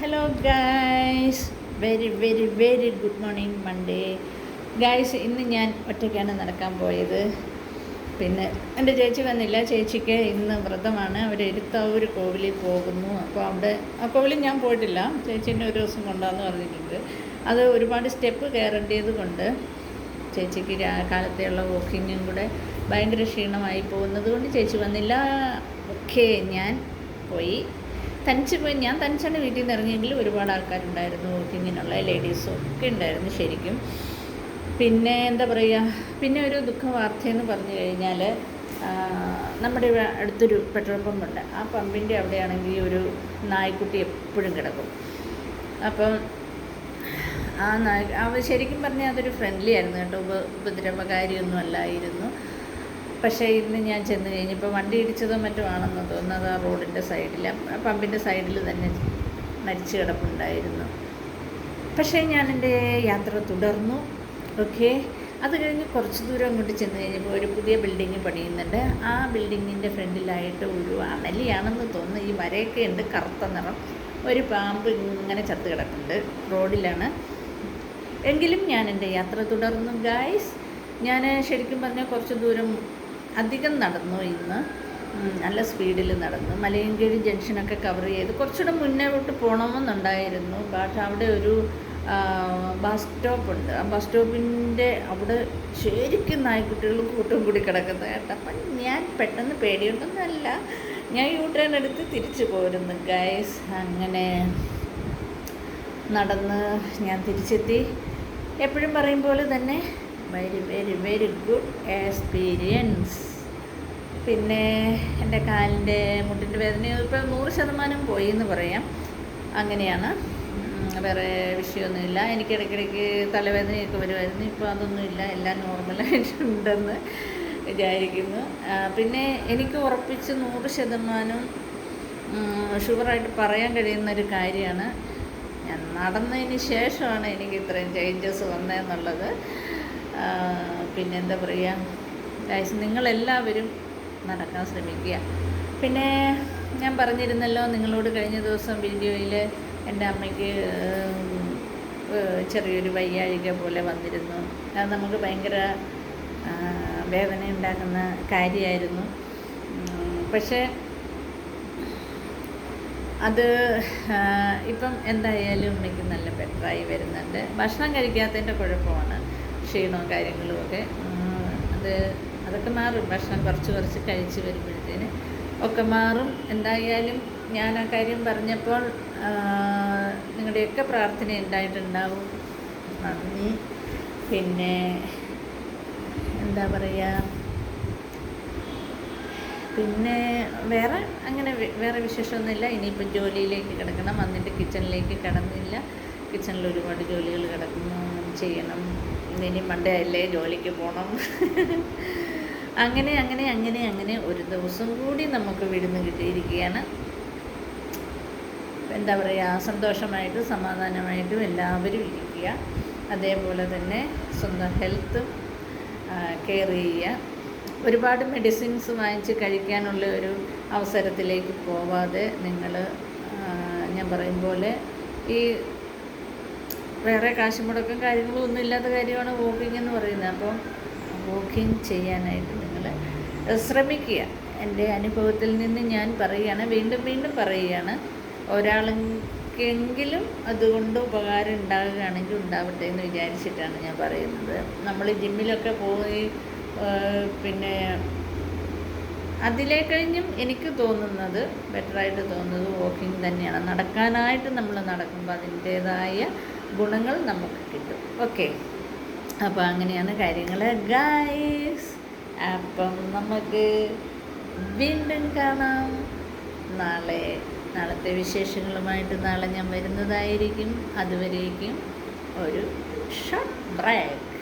Hello guys very very very good morning Monday guys ഇന്ന് ഞാൻ ഒറ്റയ്ക്കാണ് നടക്കാൻ പോയത്. പിന്നെ എന്റെ ചേച്ചി വന്നില്ല. ചേച്ചിക്ക് ഇന്ന് വ്രതമാണ്. അവർ എരുത്താവൂർ കോവിലിൽ പോകുന്നു. അപ്പോൾ അവിടെ ആ കോവിലിൽ ഞാൻ പോയിട്ടില്ല. ചേച്ചീന്റെ ഒരു ദിവസം കൊണ്ടാന്ന് പറഞ്ഞിട്ടുണ്ട്. അത് ഒരുപാട് സ്റ്റെപ്പ് കയറേണ്ടത് കൊണ്ട് ചേച്ചിക്ക് കാലത്തെയുള്ള വോക്കിങ്ങും കൂടെ ഭയങ്കര ക്ഷീണമായി പോകുന്നത് കൊണ്ട് ചേച്ചി വന്നില്ല. ഓക്കെ ഞാൻ പോയി. തനിച്ച് പോയി ഞാൻ തനിച്ചാണ് വീട്ടിൽ നിന്ന് ഇറങ്ങിയെങ്കിലും ഒരുപാട് ആൾക്കാരുണ്ടായിരുന്നു വോക്കിങ്ങിനുള്ള ലേഡീസും ഒക്കെ ഉണ്ടായിരുന്നു ശരിക്കും. പിന്നെ എന്താ പറയുക പിന്നെ ഒരു ദുഃഖ വാർത്തയെന്ന് പറഞ്ഞു കഴിഞ്ഞാൽ നമ്മുടെ അടുത്തൊരു പെട്രോൾ പമ്പുണ്ട് ആ പമ്പിന്റെ അവിടെയാണെങ്കിൽ ഒരു നായ്ക്കുട്ടി എപ്പോഴും കിടക്കും. അപ്പം ആ നായ് അവ ശരിക്കും പറഞ്ഞാൽ അതൊരു ഫ്രണ്ട്ലി ആയിരുന്നു കേട്ടോ ഉപ ഉപദ്രവകാരിയൊന്നും അല്ലായിരുന്നു. പക്ഷേ ഇന്ന് ഞാൻ ചെന്ന് കഴിഞ്ഞപ്പോൾ വണ്ടി ഇടിച്ചതോ മറ്റോ ആണെന്ന് തോന്നുന്നത് ആ റോഡിന്റെ സൈഡിൽ പമ്പിന്റെ സൈഡിൽ തന്നെ മരിച്ചു കിടപ്പുണ്ടായിരുന്നു. പക്ഷേ ഞാൻ എന്റെ യാത്ര തുടർന്നു. ഓക്കെ. അത് കഴിഞ്ഞ് കുറച്ച് ദൂരം അങ്ങോട്ട് ചെന്ന് കഴിഞ്ഞപ്പോൾ ഒരു പുതിയ ബിൽഡിങ് പണിയുന്നുണ്ട്. ആ ബിൽഡിങ്ങിന്റെ ഫ്രണ്ടിലായിട്ട് ഒരു അണലിയാണെന്ന് തോന്നുന്നു. ഈ വരയൊക്കെ ഉണ്ട് കറുത്ത നിറം. ഒരു പാമ്പ് ഇങ്ങനെ ചത്ത് കിടക്കുന്നുണ്ട് റോഡിലാണ്. എങ്കിലും ഞാൻ എന്റെ യാത്ര തുടർന്നു ഗായ്സ്. ഞാൻ ശരിക്കും പറഞ്ഞാൽ കുറച്ച് ദൂരം അധികം നടന്നു ഇന്ന്. നല്ല സ്പീഡിൽ നടന്നു. മലയങ്കേരി ജംഗ്ഷനൊക്കെ കവർ ചെയ്ത് കുറച്ചുകൂടെ മുന്നോട്ട് പോകണമെന്നുണ്ടായിരുന്നു ബട്ട് അവിടെ ഒരു ബസ് സ്റ്റോപ്പ് ഉണ്ട്. ആ ബസ് സ്റ്റോപ്പിന്റെ അവിടെ ശരിക്കും നായ്ക്കുട്ടികൾ കൂട്ടം കൂടി കിടക്കുന്നത് കേട്ടപ്പം ഞാൻ പെട്ടെന്ന് പേടിയുണ്ടെന്നല്ല. ഞാൻ യൂ ടേൺ എടുത്ത് തിരിച്ചു പോരുന്നു. ഗൈസ് അങ്ങനെ നടന്ന് ഞാൻ തിരിച്ചെത്തി. എപ്പോഴും പറയും പോലെ തന്നെ very very very good experience പിന്നെ എന്റെ കാലിന്റെ മുട്ടിന്റെ വേദന ഇപ്പോൾ നൂറ് ശതമാനം പോയി എന്ന് പറയാം. അങ്ങനെയാണ്. വേറെ വിഷയമൊന്നുമില്ല. എനിക്ക് ഇടയ്ക്കിടയ്ക്ക് തലവേദനയൊക്കെ വരുമായിരുന്നു. ഇപ്പോൾ അതൊന്നുമില്ല. എല്ലാം നോർമലായിട്ടുണ്ടെന്ന് വിചാരിക്കുന്നു. പിന്നെ എനിക്ക് ഉറപ്പിച്ച് നൂറ് ശതമാനം ഷുവറായിട്ട് പറയാൻ കഴിയുന്ന ഒരു കാര്യമാണ്. ഞാൻ നടന്നതിന് ശേഷമാണ് എനിക്ക് ഇത്രയും ചേഞ്ചസ് വന്നതെന്നുള്ളത്. ആ, പിന്നെ എന്താ പറയുക നിങ്ങളെല്ലാവരും നടക്കാൻ ശ്രമിക്കുക. പിന്നെ ഞാൻ പറഞ്ഞിരുന്നല്ലോ നിങ്ങളോട് കഴിഞ്ഞ ദിവസം വീഡിയോയിൽ എന്റെ അമ്മയ്ക്ക് ചെറിയൊരു വയ്യാഴിക പോലെ വന്നിരുന്നു. അത് നമുക്ക് ഭയങ്കര വേദന ഉണ്ടാക്കുന്ന കാര്യമായിരുന്നു. പക്ഷേ അത് ഇപ്പം എന്തായാലും ഉമ്മയ്ക്ക് നല്ല ബെറ്ററായി വരുന്നുണ്ട്. ഭക്ഷണം കഴിക്കാത്തതിന്റെ കുഴപ്പമാണ്. ക്ഷീണവും കാര്യങ്ങളും ഒക്കെ. അത് അതൊക്കെ മാറും. ഭക്ഷണം കുറച്ച് കുറച്ച് കഴിച്ച് വരുമ്പോഴത്തേന് ഒക്കെ മാറും. എന്തായാലും ഞാൻ ആ കാര്യം പറഞ്ഞപ്പോൾ നിങ്ങളുടെയൊക്കെ പ്രാർത്ഥന ഉണ്ടായിട്ടുണ്ടാവും. നന്ദി. പിന്നെ എന്താ പറയുക പിന്നെ വേറെ അങ്ങനെ വേറെ വിശേഷമൊന്നുമില്ല. ഇനിയിപ്പോൾ ജോലിയിലേക്ക് കിടക്കണം. വന്നിട്ട് കിച്ചണിലേക്ക് കിടന്നില്ല. കിച്ചണിൽ ഒരുപാട് ജോലികൾ കിടക്കുന്നു. ചെയ്യണം. ഇനി മണ്ടേ അല്ലേ ജോലിക്ക് പോകണം അങ്ങനെ അങ്ങനെ അങ്ങനെ അങ്ങനെ ഒരു ദിവസം കൂടി നമുക്ക് വിടുന്ന് കിട്ടിയിരിക്കുകയാണ്. എന്താ പറയുക സന്തോഷമായിട്ട് സമാധാനമായിട്ടും എല്ലാവരും ഇരിക്കുക. അതേപോലെ തന്നെ സ്വന്തം ഹെൽത്തും കെയർ ചെയ്യുക. ഒരുപാട് മെഡിസിൻസ് വാങ്ങിച്ച് കഴിക്കാനുള്ള ഒരു അവസരത്തിലേക്ക് പോവാതെ നിങ്ങൾ ഞാൻ പറയും പോലെ ഈ വേറെ കാശ് മുടക്കം കാര്യങ്ങളും ഒന്നും ഇല്ലാത്ത കാര്യമാണ് വോക്കിംഗ് എന്ന് പറയുന്നത്. അപ്പോൾ വോക്കിംഗ് ചെയ്യാനായിട്ട് നിങ്ങൾ ശ്രമിക്കുക. എന്റെ അനുഭവത്തിൽ നിന്ന് ഞാൻ പറയുകയാണ് വീണ്ടും വീണ്ടും പറയുകയാണ്. ഒരാളെങ്കിലും അതുകൊണ്ട് ഉപകാരം ഉണ്ടാകുകയാണെങ്കിൽ ഉണ്ടാവട്ടെ എന്ന് വിചാരിച്ചിട്ടാണ് ഞാൻ പറയുന്നത്. നമ്മൾ ജിമ്മിലൊക്കെ പോയി പിന്നെ അതിലേ കഴിഞ്ഞും എനിക്ക് തോന്നുന്നത് ബെറ്ററായിട്ട് തോന്നുന്നത് വാക്കിംഗ് തന്നെയാണ്. നടക്കാനായിട്ട് നമ്മൾ നടക്കുമ്പോൾ അതിന്റേതായ ഗുണങ്ങൾ നമുക്ക് കിട്ടും. ഓക്കെ. അപ്പോൾ അങ്ങനെയാണ് കാര്യങ്ങൾ ഗായ്സ് അപ്പം നമുക്ക് വീണ്ടും കാണാം. നാളെ നാളത്തെ വിശേഷങ്ങളുമായിട്ട് നാളെ ഞാൻ വരുന്നതായിരിക്കും. അതുവരേക്കും ഒരു ഷോർട്ട് ബ്രേക്ക്